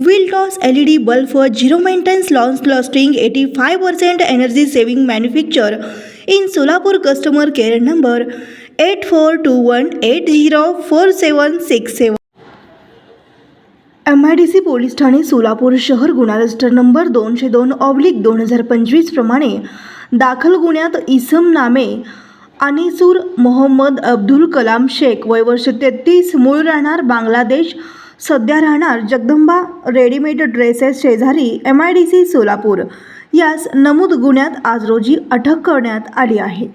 विलटॉस L E D bulb zero maintenance long lasting eighty five percent energy saving manufacture in Solapur customer care number eight four two one eight zero four seven six seven M I D C police Thane Solapur शहर गुन्हा register number दोनशे दोन oblique दोन हजार पंचवीसप्रमाणे दाखल गुन्ह्यात इसम नामे अनिसूर मोहम्मद अब्दुल कलाम शेख वय वर्ष तेहतीस मूळ राहणार बांगलादेश. सध्या राहणार जगदंबा रेडीमेड ड्रेसेस शेजारी M I D C Solapur. यास नमूद गुन्ह्यात आज रोजी अटक करण्यात आली आहे.